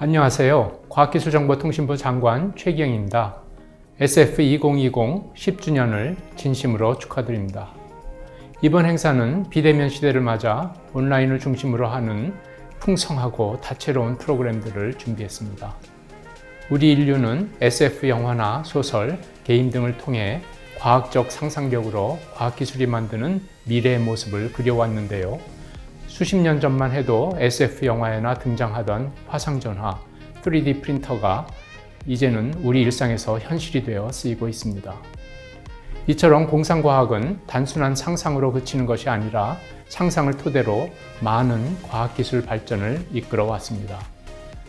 안녕하세요. 과학기술정보통신부 장관 최기영입니다. SF2020 10주년을 진심으로 축하드립니다. 이번 행사는 비대면 시대를 맞아 온라인을 중심으로 하는 풍성하고 다채로운 프로그램들을 준비했습니다. 우리 인류는 SF 영화나 소설, 게임 등을 통해 과학적 상상력으로 과학기술이 만드는 미래의 모습을 그려왔는데요. 수십 년 전만 해도 SF 영화에나 등장하던 화상전화, 3D 프린터가 이제는 우리 일상에서 현실이 되어 쓰이고 있습니다. 이처럼 공상과학은 단순한 상상으로 그치는 것이 아니라 상상을 토대로 많은 과학기술 발전을 이끌어 왔습니다.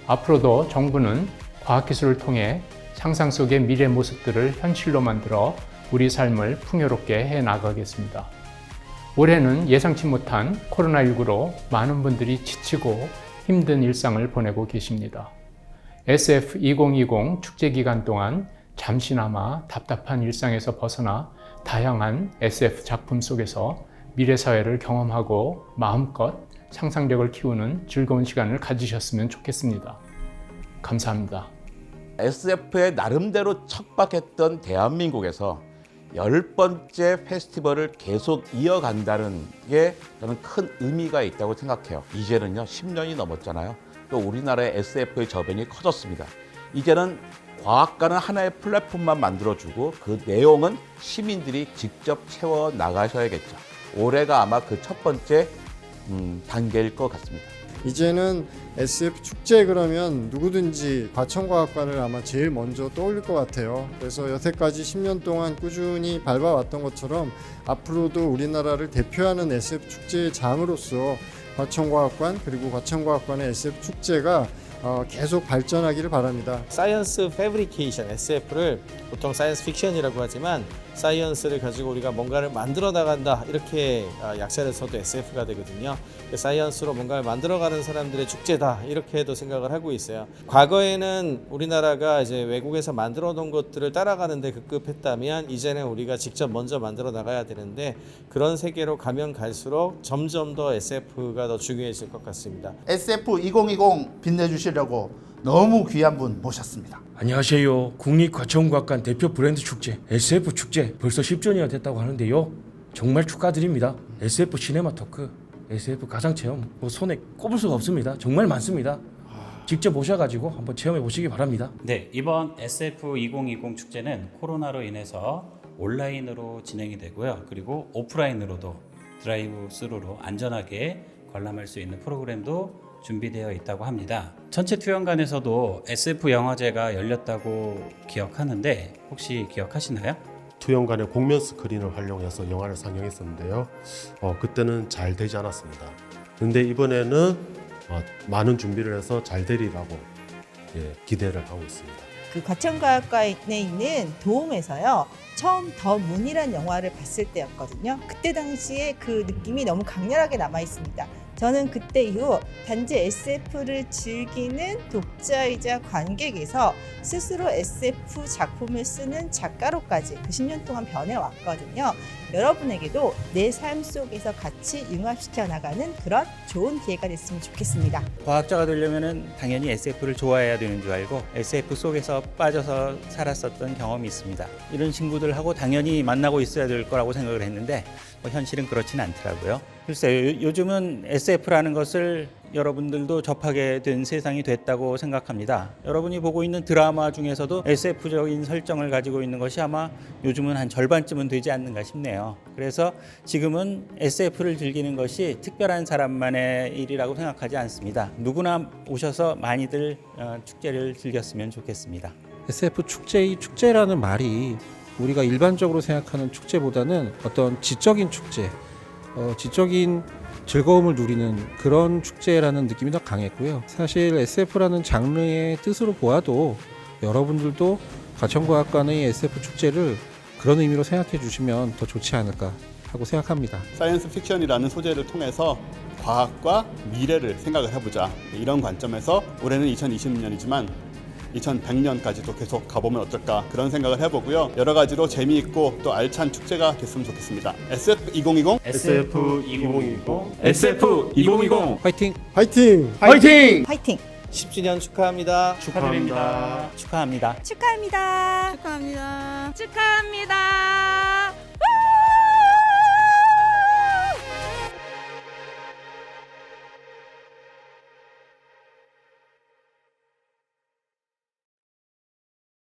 앞으로도 정부는 과학기술을 통해 상상 속의 미래 모습들을 현실로 만들어 우리 삶을 풍요롭게 해 나가겠습니다. 올해는 예상치 못한 코로나19로 많은 분들이 지치고 힘든 일상을 보내고 계십니다. SF2020 축제 기간 동안 잠시나마 답답한 일상에서 벗어나 다양한 SF 작품 속에서 미래 사회를 경험하고 마음껏 상상력을 키우는 즐거운 시간을 가지셨으면 좋겠습니다. 감사합니다. SF의 나름대로 척박했던 대한민국에서 열 번째 페스티벌을 계속 이어간다는 게 저는 큰 의미가 있다고 생각해요. 이제는요, 10년이 넘었잖아요. 또 우리나라의 SF의 저변이 커졌습니다. 이제는 과학과는 하나의 플랫폼만 만들어주고 그 내용은 시민들이 직접 채워 나가셔야겠죠. 올해가 아마 그 첫 번째 음, 단계일 것 같습니다. 이제는 SF 축제 그러면 누구든지 과천과학관을 아마 제일 먼저 떠올릴 것 같아요. 그래서 여태까지 10년 동안 꾸준히 밟아왔던 것처럼 앞으로도 우리나라를 대표하는 SF 축제의 장으로서 과천과학관 그리고 과천과학관의 SF 축제가 어, 계속 발전하기를 바랍니다. 사이언스 패브리케이션 SF를 보통 사이언스 픽션이라고 하지만 사이언스를 가지고 우리가 뭔가를 만들어 나간다 이렇게 아, 약자를 써도 SF가 되거든요. 그 사이언스로 뭔가를 만들어가는 사람들의 축제다 이렇게도 생각을 하고 있어요. 과거에는 우리나라가 이제 외국에서 만들어 놓은 것들을 따라가는데 급급했다면 이제는 우리가 직접 먼저 만들어 나가야 되는데 그런 세계로 가면 갈수록 점점 더 SF가 더 중요해질 것 같습니다. SF2020 빛내주시려고 너무 귀한 분 모셨습니다. 안녕하세요. 국립과천과학관 대표 브랜드 축제 SF 축제 벌써 10주년이 됐다고 하는데요. 정말 축하드립니다. SF 시네마 토크, SF 가상 체험 뭐 손에 꼽을 수가 없습니다. 정말 많습니다. 직접 오셔가지고 한번 체험해 보시기 바랍니다. 네, 이번 SF2020 축제는 코로나로 인해서 온라인으로 진행이 되고요. 그리고 오프라인으로도 드라이브 스루로 안전하게 관람할 수 있는 프로그램도 준비되어 있다고 합니다. 전체 투영관에서도 SF 영화제가 열렸다고 기억하는데 혹시 기억하시나요? 투영관의 공면 스크린을 활용해서 영화를 상영했었는데요. 어, 그때는 잘 되지 않았습니다. 근데 이번에는 어, 많은 준비를 해서 잘 되리라고 예, 기대를 하고 있습니다. 그 과천과학관에 있는 도움에서요. 처음 더 문이란 영화를 봤을 때였거든요. 그때 당시에 그 느낌이 너무 강렬하게 남아 있습니다. 저는 그때 이후 단지 SF를 즐기는 독자이자 관객에서 스스로 SF 작품을 쓰는 작가로까지 그 10년 동안 변해왔거든요. 여러분에게도 내 삶 속에서 같이 융합시켜 나가는 그런 좋은 기회가 됐으면 좋겠습니다. 과학자가 되려면은 당연히 SF를 좋아해야 되는 줄 알고 SF 속에서 빠져서 살았었던 경험이 있습니다. 이런 친구들하고 당연히 만나고 있어야 될 거라고 생각을 했는데 뭐 현실은 그렇진 않더라고요. 글쎄요, 요- 요즘은 SF라는 것을 여러분들도 접하게 된 세상이 됐다고 생각합니다. 여러분이 보고 있는 드라마 중에서도 SF적인 설정을 가지고 있는 것이 아마 요즘은 한 절반쯤은 되지 않는가 싶네요. 그래서 지금은 SF를 즐기는 것이 특별한 사람만의 일이라고 생각하지 않습니다. 누구나 오셔서 많이들 어, 축제를 즐겼으면 좋겠습니다. SF 축제의 축제라는 말이 우리가 일반적으로 생각하는 축제보다는 어떤 지적인 축제, 어, 지적인 즐거움을 누리는 그런 축제라는 느낌이 더 강했고요. 사실 SF라는 장르의 뜻으로 보아도 여러분들도 과천과학 관의 SF 축제를 그런 의미로 생각해 주시면 더 좋지 않을까 하고 생각합니다. 사이언스 픽션이라는 소재를 통해서 과학과 미래를 생각을 해보자 이런 관점에서 올해는 2020년이지만 2100년까지도 계속 가보면 어떨까 그런 생각을 해보고요 여러 가지로 재미있고 또 알찬 축제가 됐으면 좋겠습니다 SF2020 SF2020 SF2020 화이팅! 화이팅! 화이팅! 화이팅! 10주년 축하합니다. 축하드립니다. 축하합니다. 축하합니다. 축하합니다. 축하합니다.